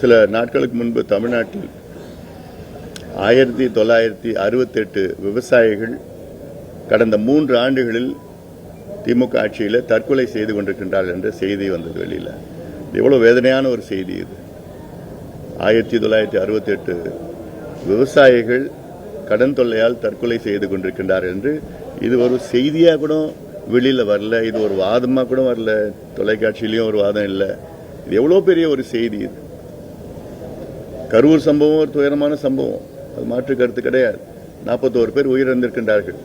சில நாட்களுக்கு முன்பு தமிழ்நாட்டில் ஆயிரத்தி தொள்ளாயிரத்தி அறுபத்தெட்டு விவசாயிகள் கடந்த மூன்று ஆண்டுகளில் திமுக ஆட்சியில் தற்கொலை செய்து கொண்டிருக்கின்றார்கள் என்ற செய்தி வந்தது வெளியில். எவ்வளோ வேதனையான ஒரு செய்தி இது. ஆயிரத்தி தொள்ளாயிரத்தி அறுபத்தெட்டு விவசாயிகள் கடன் தொல்லையால் தற்கொலை செய்து கொண்டிருக்கின்றார்கள் என்று இது ஒரு செய்தியாக கூட வெளியில் வரல. இது ஒரு வாதமாக கூட வரல. தொலைக்காட்சியிலையும் ஒரு வாதம் இல்லை. இது எவ்வளோ பெரிய ஒரு செய்தி இது. கரூர் சம்பவம் ஒரு துயரமான சம்பவம். அது மாற்று கருத்து கிடையாது. நாற்பத்தோரு பேர் உயிரிழந்திருக்கின்றார்கள்.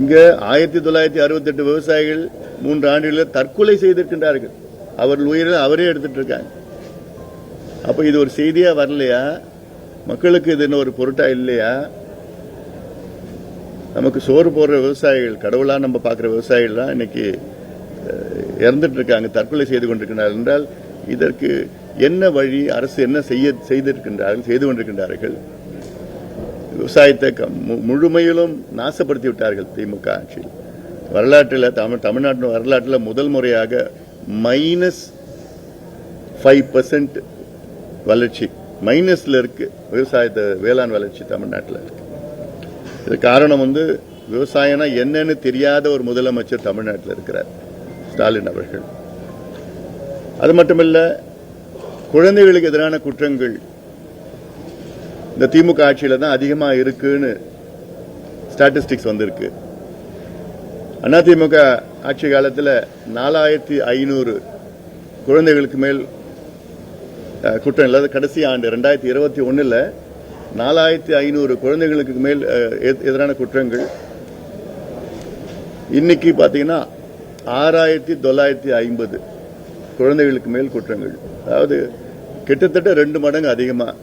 இங்க ஆயிரத்தி தொள்ளாயிரத்தி அறுபத்தெட்டு விவசாயிகள் மூன்று ஆண்டுகளில் தற்கொலை செய்திருக்கின்றார்கள். அவர்கள் உயிரை அவரே எடுத்துட்டு இருக்காங்க அப்ப இது ஒரு செய்தியா வரலையா? மக்களுக்கு இது என்ன ஒரு பொருட்டா இல்லையா? நமக்கு சோறு போடுற விவசாயிகள் கடவுளா நம்ம பார்க்குற விவசாயிகள்லாம் இன்னைக்கு இறந்துட்டு இருக்காங்க தற்கொலை செய்து கொண்டிருக்கிறார்கள் என்றால் இதற்கு என்ன வழி அரசு என்ன செய்ய செய்திருக்கின்றார்கள் செய்து கொண்டிருக்கின்றார்கள்? விவசாயத்தை மு- முழுமையிலும் நாசப்படுத்தி விட்டார்கள் திமுக ஆட்சியில். வரலாற்றில் தமிழ் தமிழ்நாட்டின் வரலாற்றில் முதல் முறையாக மைனஸ் ஃபைவ் பர்சன்ட் வளர்ச்சி. மைனஸ்ல இருக்கு. விவசாயத்தை வேளாண் வளர்ச்சி தமிழ்நாட்டில் இருக்கு. இது காரணம் வந்து விவசாயம்னா என்னன்னு தெரியாத ஒரு முதலமைச்சர் தமிழ்நாட்டில் இருக்கிறார் ஸ்டாலின் அவர்கள். அது மட்டுமில்லை குழந்தைகளுக்கு எதிரான குற்றங்கள் இந்த திமுக ஆட்சியில் தான் அதிகமாக இருக்குன்னு ஸ்டாட்டிஸ்டிக்ஸ் வந்திருக்கு. அதிமுக ஆட்சி காலத்தில் நாலாயிரத்தி ஐநூறு குழந்தைகளுக்கு மேல் குற்றம் இல்லாத கடைசி ஆண்டு ரெண்டாயிரத்தி இருபத்தி ஒன்றில் நாலாயிரத்தி ஐநூறு குழந்தைகளுக்கு மேல் எதிரான குற்றங்கள். இன்னைக்கு பார்த்தீங்கன்னா ஆறாயிரத்தி தொள்ளாயிரத்தி ஐம்பது குழந்தைகளுக்கு மேல் குற்றங்கள். அதாவது கிட்டத்தட்ட ரெண்டு மடங்கு அதிகமாக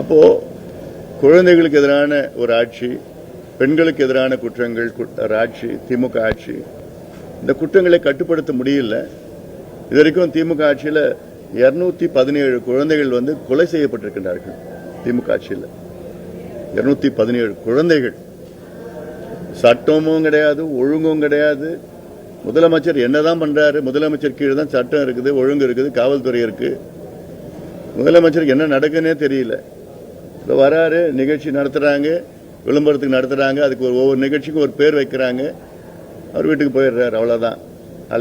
அப்போ குழந்தைகளுக்கு எதிரான ஒரு ஆட்சி பெண்களுக்கு எதிரான குற்றங்கள் ஒரு ஆட்சி திமுக ஆட்சி இந்த குற்றங்களை கட்டுப்படுத்த முடியல. இது வரைக்கும் திமுக ஆட்சியில் இருநூத்தி பதினேழு குழந்தைகள் வந்து கொலை செய்யப்பட்டிருக்கின்றார்கள் திமுக ஆட்சியில். இருநூத்தி பதினேழு குழந்தைகள். சட்டமும் கிடையாது ஒழுங்கும் கிடையாது. முதலமைச்சர் என்னதான் பண்றாரு? முதலமைச்சர் கீழே தான் சட்டம் இருக்குது ஒழுங்கு இருக்குது காவல்துறை இருக்கு. முதலமைச்சருக்கு என்ன நடக்குன்னே தெரியல. இப்போ வராரு நிகழ்ச்சி நடத்துறாங்க விளம்பரத்துக்கு நடத்துறாங்க அதுக்கு ஒரு ஒவ்வொரு நிகழ்ச்சிக்கும் ஒரு பேர் வைக்கிறாங்க. அவர் வீட்டுக்கு போயிடுறாரு அவ்வளோதான்